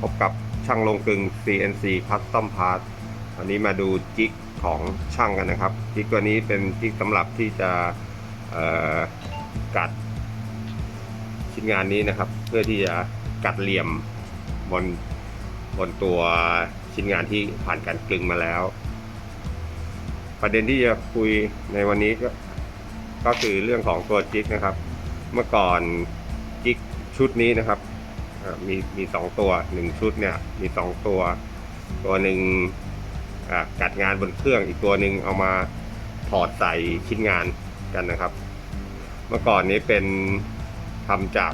พบกับช่างลงกลึง CNC Custom Part วันนี้มาดูจิกของช่างกันนะครับจิกตัวนี้เป็นจิกสำหรับที่จะกัดชิ้นงานนี้นะครับ เพื่อที่จะกัดเหลี่ยมบนบนตัวชิ้นงานที่ผ่านการกลึงมาแล้ว ประเด็นที่จะคุยในวันนี้ก็ก็คือเรื่องของตัวจิกนะครับ เมื่อก่อนจิกชุดนี้นะครับ มีมีสองตัวหนึ่งชุดเนี่ยมีสองตัว ตัวหนึ่งกัดงานบนเครื่องอีกตัวหนึ่งเอามาถอดใส่ชิ้นงานกันนะครับ เมื่อก่อนนี้เป็นทำจาก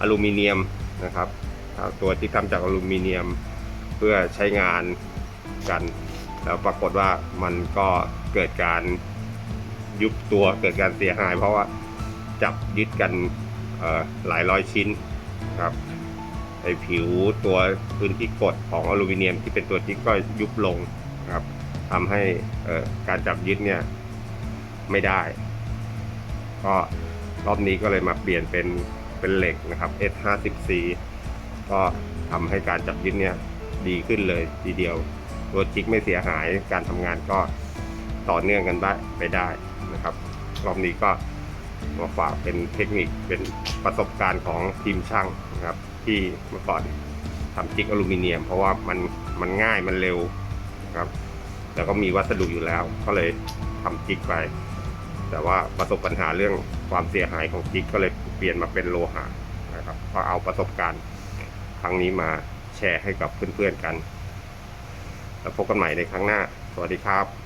อลูมิเนียมนะครับ ตัวที่ทำจากอลูมิเนียมเพื่อใช้งานกัน แล้วปรากฏว่ามันก็เกิดการยุบตัวเกิดการเสียหาย เพราะว่าจับยึดกันหลายร้อยชิ้นครับ ไอผิวตัวพื้นที่กดของอลูมิเนียมที่เป็นตัวจิ๊กก็ยุบลงครับทำให้การจับยึดเนี่ยไม่ได้ ก็รอบนี้ก็เลยมาเปลี่ยนเป็นเป็นเหล็กนะครับ S50C ก็ทำให้การจับยึดเนี่ยดีขึ้นเลยทีเดียว ตัวจิกไม่เสียหายการทำงานก็ต่อเนื่องกันได้ไปได้นะครับ รอบนี้ก็มาฝากเป็นเทคนิคเป็นประสบการณ์ของทีมช่างนะครับ ที่เมื่อก่อนทำจิกอลูมิเนียม เพราะว่ามันมันง่ายมันเร็วนะครับ แล้วก็มีวัสดุอยู่แล้ว ก็เลยทำจิกไป แต่ว่าประสบปัญหาเรื่องความเสียหายของจิกก็เลยเปลี่ยนมาเป็นโลหะนะครับก็เอาประสบการณ์ครั้งนี้มาแชร์ให้กับเพื่อนๆกัน แล้วพบกันใหม่ในครั้งหน้า สวัสดีครับ